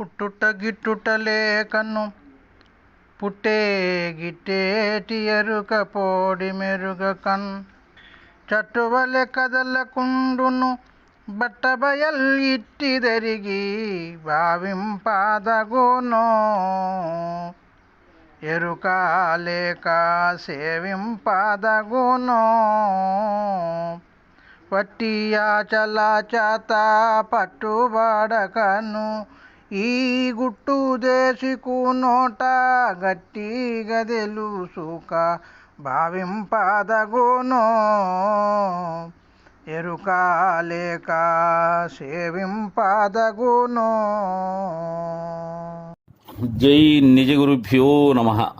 పుట్టుట గిట్టుట లేకను పుట్టే గిట్టేటి ఎరుక పోడి మెరుగ కన్. చట్టువలె కదలకుండును బట్టబయల్ ఇట్టి దరిగి భావింపాదగునో. ఎరుక లేక సేవింపాదగునో వట్టియాచల చేత పట్టుబడకను ఈ గుట్టు దేశికు నోట గట్టిగా తెలుసుక భావింపదగునో. ఎరుక లేక సేవింపదగునో. జై నిజ గురుభ్యో నమ.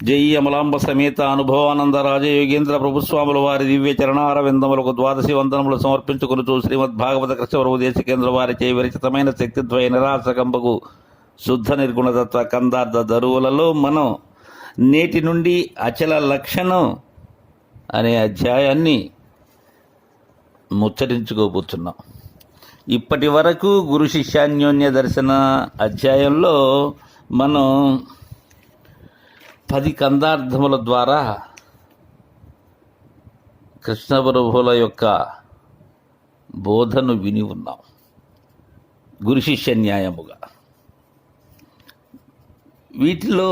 జై అమలాంబ సమేత అనుభవానంద రాజయోగేంద్ర ప్రభుస్వాముల వారి దివ్య చరణార విందములకు ద్వాదశి వందనములు సమర్పించుకునుచు శ్రీమద్ భాగవత కృష్ణవరవు దేశికేంద్ర వారి చే విరచితమైన శక్తిద్వయ నిరాశకంబకు శుద్ధ నిర్గుణతత్వ కందార్థ దరువులలో మనం నేటి నుండి అచల లక్షణం అనే అధ్యాయాన్ని ముచ్చరించుకోబోతున్నాం ఇప్పటి వరకు గురు శిష్యాన్యోన్య దర్శన అధ్యాయంలో మనం పది కందార్థముల ద్వారా కృష్ణ ప్రభువుల యొక్క బోధను విని ఉన్నాం. గురు శిష్య న్యాయముగా. వీటిలో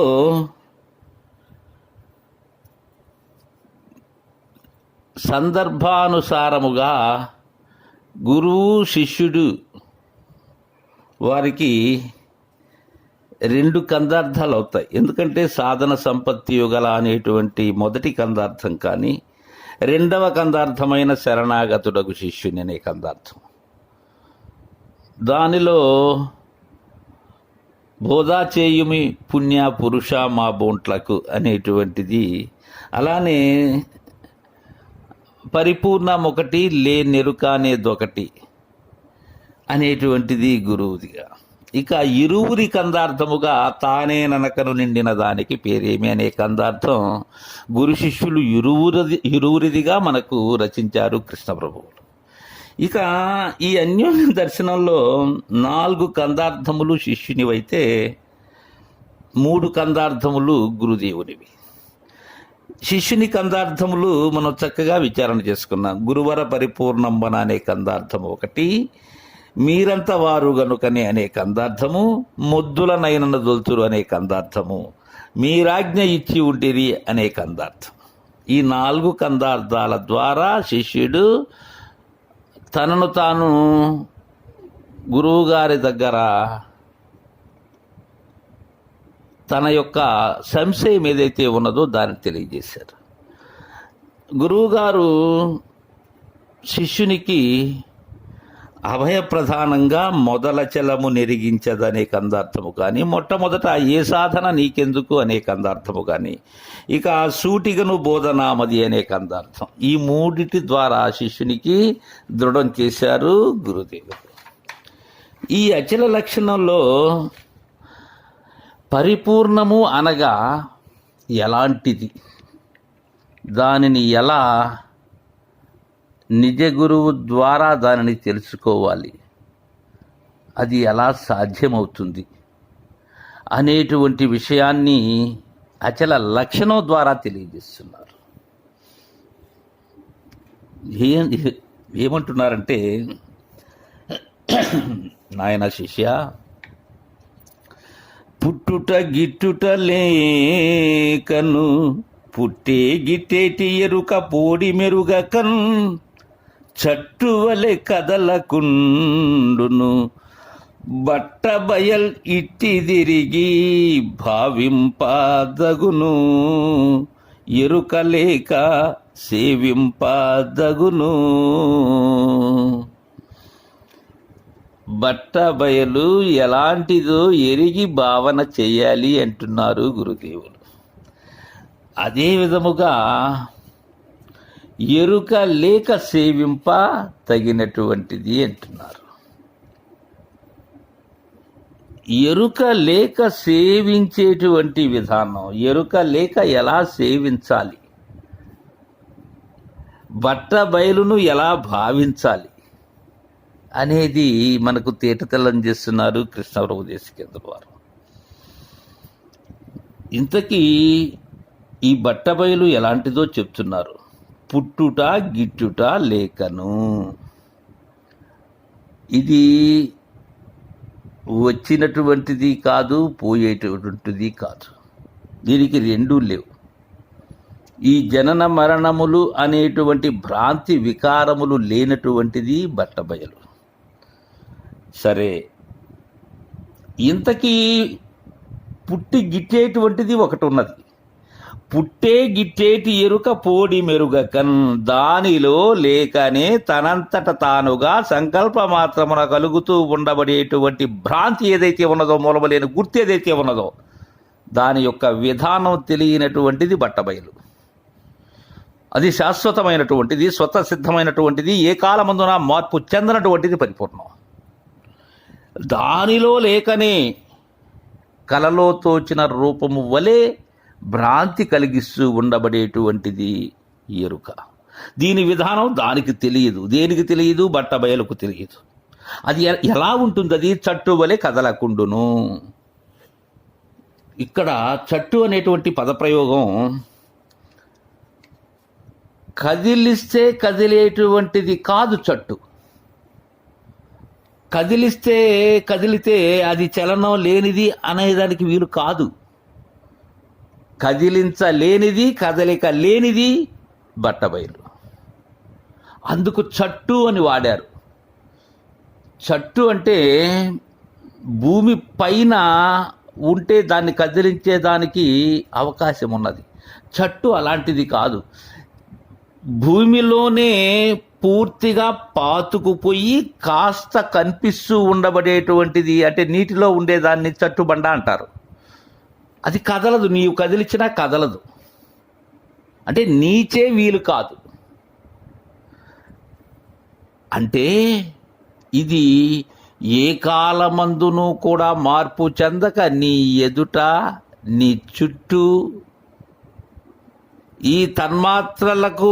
సందర్భానుసారముగా గురువు శిష్యుడు వారికి రెండు కందార్థాలు అవుతాయి ఎందుకంటే సాధన సంపత్తి యుగల అనేటువంటి మొదటి కందార్థం కానీ రెండవ కందార్థమైన శరణాగతుడకు శిష్యుని అనే కందార్థం. దానిలో బోధా చేయుమి పుణ్య పురుష మా బోంట్లకు అనేటువంటిది అలానే పరిపూర్ణం ఒకటి లే నెరుక అనేది ఒకటి అనేటువంటిది గురువుదిగా. ఇక ఇరువురి కందార్థముగా తానే ననకను నిండిన దానికి పేరేమి అనే కందార్థం గురు శిష్యులు ఇరువురిది ఇరువురిదిగా మనకు రచించారు కృష్ణ ప్రభువులు ఇక ఈ అన్యోన్య దర్శనంలో నాలుగు కందార్థములు శిష్యునివైతే మూడు కందార్థములు గురుదేవునివి. శిష్యుని కందార్థములు మనం చక్కగా విచారణ చేసుకున్నాం. గురువర పరిపూర్ణంబన అనే కందార్థం ఒకటి మీరంత వారు గనుకనే అనే కందార్థము మొద్దుల నయనన దొల్తురు అనే కందార్థము. మీరాజ్ఞ ఇచ్చి ఉంటిరి అనే కందార్థం. ఈ నాలుగు కందార్థాల ద్వారా శిష్యుడు తనను తాను గురువుగారి దగ్గర తన యొక్క సంశయం ఏదైతే ఉన్నదో దాన్ని తెలియజేశారు. గురువుగారు శిష్యునికి అభయప్రధానంగా మొదలచలము నెరిగించదనే కందార్థము కానీ మొట్టమొదట ఏ సాధన నీకెందుకు అనే కందార్థము కానీ ఇక సూటిగను బోధనామది అనే కందార్థం ఈ మూడిటి ద్వారా శిష్యునికి దృఢం చేశారు గురుదేవుడు. ఈ అచల లక్షణంలో పరిపూర్ణము అనగా ఎలాంటిది? దానిని ఎలా నిజ గురువు ద్వారా దానిని తెలుసుకోవాలి. అది ఎలా సాధ్యమవుతుంది? అనేటువంటి విషయాన్ని అచల లక్షణం ద్వారా తెలియజేస్తున్నారు. ఏ ఏమంటున్నారంటే నాయన శిష్య పుట్టుట గిట్టుట లేకను పుట్టే గిట్టేటి ఎరుక పోడి మెరుగకన్ చట్టువలె కదలకుండును. బట్ట బయల్ ఇట్టి తిరిగి భావింపదగును. ఎరుకలేక సేవింపదగును. బట్ట బయలు ఎలాంటిదో ఎరిగి భావన చేయాలి అంటున్నారు గురుదేవులు. అదే విధముగా ఎరుక లేక సేవింప తగినటువంటిది అంటున్నారు. ఎరుక లేక సేవించేటువంటి విధానం ఎరుక లేక ఎలా సేవించాలి? బట్ట బయలును ఎలా భావించాలి? అనేది మనకు తేటతెల్లం చేస్తున్నారు కృష్ణప్రభు దేశికేంద్ర వారు ఇంతకీ ఈ బట్టబయలు ఎలాంటిదో చెప్తున్నారు. పుట్టుట గిట్టుట లేఖను ఇది వచ్చినటువంటిది కాదు పోయేటటువంటిది కాదు. దీనికి రెండూ లేవు. ఈ జనన మరణములు అనేటువంటి భ్రాంతి వికారములు లేనటువంటిది బట్టబయలు. సరే ఇంతకీ పుట్టి గిట్టేటువంటిది ఒకటి ఉన్నది పుట్టే గిట్టేటి ఎరుక పోడి మెరుగకన్ దానిలో లేకనే తనంతట తానుగా సంకల్ప మాత్రమున కలుగుతూ ఉండబడేటువంటి భ్రాంతి ఏదైతే ఉన్నదో మూలమలేని గుర్తు ఏదైతే ఉన్నదో దాని యొక్క విధానం తెలియనటువంటిది బట్టబయలు. అది శాశ్వతమైనటువంటిది స్వత సిద్ధమైనటువంటిది ఏ కాలమందున మార్పు చెందనటువంటిది పరిపూర్ణం. దానిలో లేకనే కలలో తోచిన రూపము వలె భ్రాంతి కలిగిస్తూ ఉండబడేటువంటిది ఎరుక. దీని విధానం దానికి తెలియదు. దేనికి తెలియదు? బట్ట బయలుకు తెలియదు. అది ఎ- ఎలా ఉంటుంది? అది చట్టు వలె కదలకుండును. ఇక్కడ చట్టు అనేటువంటి పదప్రయోగం కదిలిస్తే కదిలేటువంటిది కాదు చట్టు. కదిలిస్తే కదిలితే అది చలనం లేనిది అనేదానికి వీలు కాదు. కదిలించలేనిది కదలిక లేనిది బట్టబయలు. అందుకు చట్టు అని వాడారు. చట్టు అంటే భూమి పైన ఉంటే దాన్ని కదిలించేదానికి అవకాశం ఉన్నది చట్టు అలాంటిది కాదు. భూమిలోనే పూర్తిగా పాతుకుపోయి కాస్త కనిపిస్తూ ఉండబడేటువంటిది అంటే నీటిలో ఉండేదాన్ని చట్టుబండ అంటారు. అది కదలదు. నీవు కదిలించినా కదలదు. అంటే నీచే వీలు కాదు. అంటే ఇది ఏ కాలమందును కూడా మార్పు చెందక నీ ఎదుట నీ చుట్టూ ఈ తన్మాత్రలకు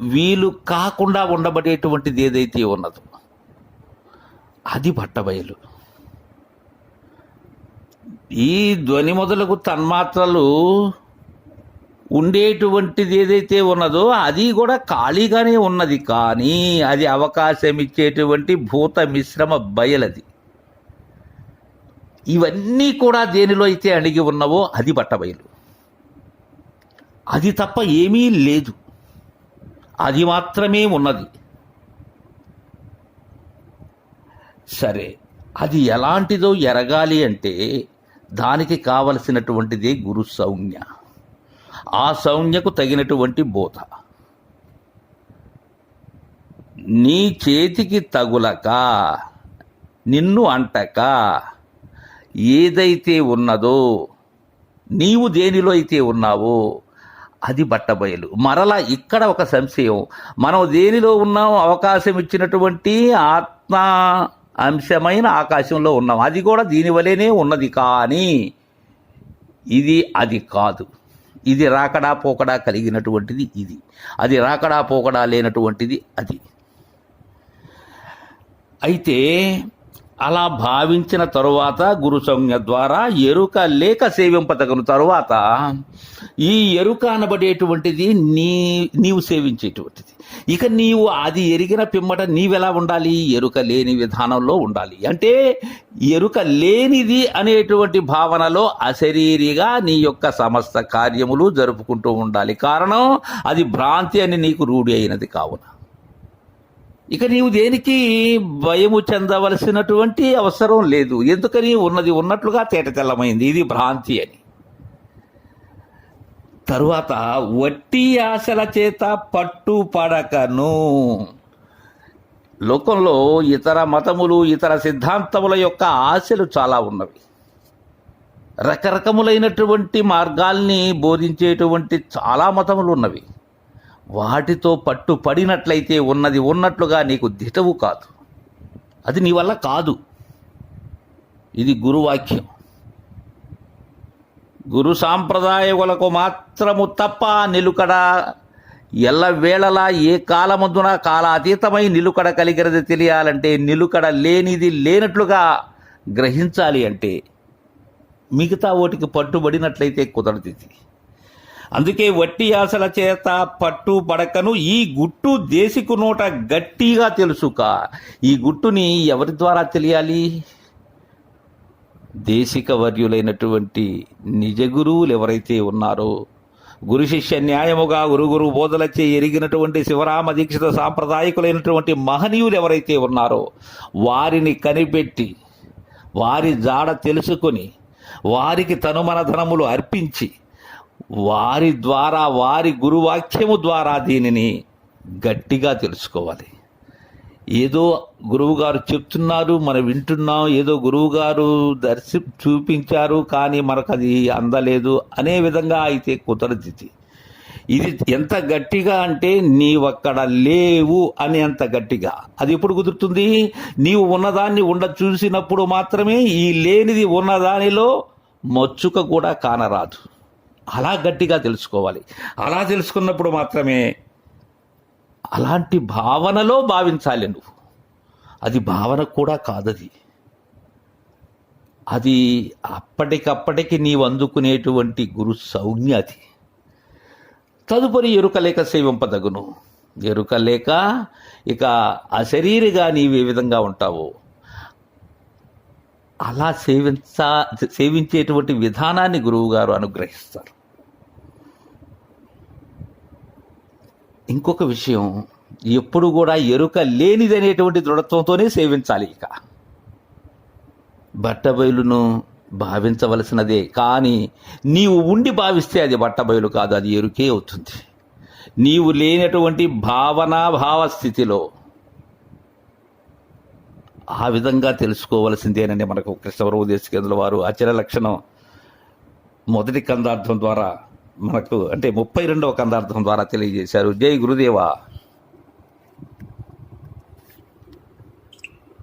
వీలు కాకుండా ఉండబడేటువంటిది ఏదైతే ఉన్నదో అది బట్టబయలు. ఈ ధ్వని మొదలగు తన్మాత్రలు ఉండేటువంటిది ఏదైతే ఉన్నదో అది కూడా ఖాళీగానే ఉన్నది. కానీ అది అవకాశం ఇచ్చేటువంటి భూత మిశ్రమ బయలది. ఇవన్నీ కూడా దేనిలో అయితే అణిగి ఉన్నవో అది బట్టబయలు. అది తప్ప ఏమీ లేదు. అది మాత్రమే ఉన్నది. సరే అది ఎలాంటిదో ఎరగాలి అంటే దానికి కావలసినటువంటిది గురు సౌజ్ఞ ఆ సౌజ్ఞకు తగినటువంటి బోధ. నీ చేతికి తగులక నిన్ను అంటక ఏదైతే ఉన్నదో నీవు దేనిలో అయితే ఉన్నావో అది బట్టబయలు. మరలా ఇక్కడ ఒక సంశయం. మనం దేనిలో ఉన్నాం అవకాశం ఇచ్చినటువంటి ఆత్మ అంశమైన ఆకాశంలో ఉన్నాం. అది కూడా దీని వలెనే ఉన్నది కానీ ఇది అది కాదు. ఇది రాకడా పోకడా కలిగినటువంటిది ఇది. అది రాకడా పోకడా లేనటువంటిది అది. అయితే అలా భావించిన తరువాత గురు సంజ్ఞ ద్వారా ఎరుక లేక సేవింపతగను తరువాత ఈ ఎరుక అనబడేటువంటిది నీ నీవు సేవించేటువంటిది. ఇక నీవు అది ఎరిగిన పిమ్మట నీవెలా ఉండాలి? ఎరుక లేని విధానంలో ఉండాలి. అంటే ఎరుక లేనిది అనేటువంటి భావనలో అశరీరిగా నీ యొక్క సమస్త కార్యములు జరుపుకుంటూ ఉండాలి. కారణం అది భ్రాంతి అని నీకు రూఢి అయినది కావున. ఇక నీవు దేనికి భయము చెందవలసినటువంటి అవసరం లేదు. ఎందుకని? ఉన్నది ఉన్నట్లుగా తేటతెల్లమైంది. ఇది భ్రాంతి అని. తరువాత వట్టి ఆశల చేత పట్టు పడకను. లోకంలో ఇతర మతములు ఇతర సిద్ధాంతముల యొక్క ఆశలు చాలా ఉన్నవి. రకరకములైనటువంటి మార్గాల్ని బోధించేటువంటి చాలా మతములు ఉన్నవి. వాటితో పట్టు పడినట్లయితే ఉన్నది ఉన్నట్లుగా నీకు దిటవు కాదు. అది నీ వల్ల కాదు. ఇది గురువాక్యం. గురు సాంప్రదాయములకు మాత్రము తప్ప నిలుకడ ఎల్లవేళలా ఏ కాలమందున కాల అతీతమై నిలుకడ కలిగినది తెలియాలంటే నిలుకడ లేనిది లేనట్లుగా గ్రహించాలి అంటే మిగతా ఓటికి పట్టుబడినట్లయితే కుదరదిది అందుకే వట్టి ఆశల చేత పట్టు పడకను ఈ గుట్టు దేశికు నోట గట్టిగా తెలుసుక. ఈ గుట్టుని ఎవరి ద్వారా తెలియాలి? దేశిక వర్యులైనటువంటి నిజ గురువులు ఎవరైతే ఉన్నారో గురు శిష్య న్యాయముగా గురుగురు బోధలచే ఎరిగినటువంటి శివరామ దీక్షిత సాంప్రదాయకులైనటువంటి మహనీయులు ఎవరైతే ఉన్నారో వారిని కనిపెట్టి వారి జాడ తెలుసుకొని వారికి తనుమన ధనములు అర్పించి వారి ద్వారా వారి గురువాక్యము ద్వారా దీనిని గట్టిగా తెలుసుకోవాలి. ఏదో గురువుగారు చెప్తున్నారు మనం వింటున్నాం ఏదో గురువుగారు దర్శి చూపించారు కానీ మనకు అది అందలేదు అనే విధంగా అయితే కుదరదు ఇది ఎంత గట్టిగా అంటే నీవక్కడ లేవు అని అంత గట్టిగా. అది ఎప్పుడు కుదురుతుంది? నీవు ఉన్నదాన్ని ఉండ చూసినప్పుడు మాత్రమే ఈ లేనిది ఉన్నదానిలో మచ్చుక కూడా కానరాదు. అలా గట్టిగా తెలుసుకోవాలి. అలా తెలుసుకున్నప్పుడు మాత్రమే అలాంటి భావనలో భావించాలి నువ్వు. అది భావన కూడా కాదది. అది అప్పటికప్పటికి నీవు అందుకునేటువంటి గురు సౌజ్ఞ అది. తదుపరి ఎరుక లేక సేవింపదగును ఎరుక లేక ఇక అశరీరిగా నీవు ఏ విధంగా ఉంటావో అలా సేవించా సేవించేటువంటి విధానాన్ని గురువుగారు అనుగ్రహిస్తారు. ఇంకొక విషయం ఎప్పుడు కూడా ఎరుక లేనిదనేటువంటి దృఢత్వంతోనే సేవించాలి ఇక. బట్టబయలును భావించవలసినదే కానీ నీవు ఉండి భావిస్తే అది బట్టబయలు కాదు అది ఎరుకే అవుతుంది. నీవు లేనటువంటి భావనాభావ స్థితిలో ఆ విధంగా తెలుసుకోవలసిందేనని మనకు కృష్ణవరవు దేశకేంద్రుల వారు ఆచార్య లక్షణం మొదటి కందార్థం ద్వారా మనకు అంటే ముప్పై రెండవ కందార్థం ద్వారా తెలియజేశారు. జై గురుదేవా.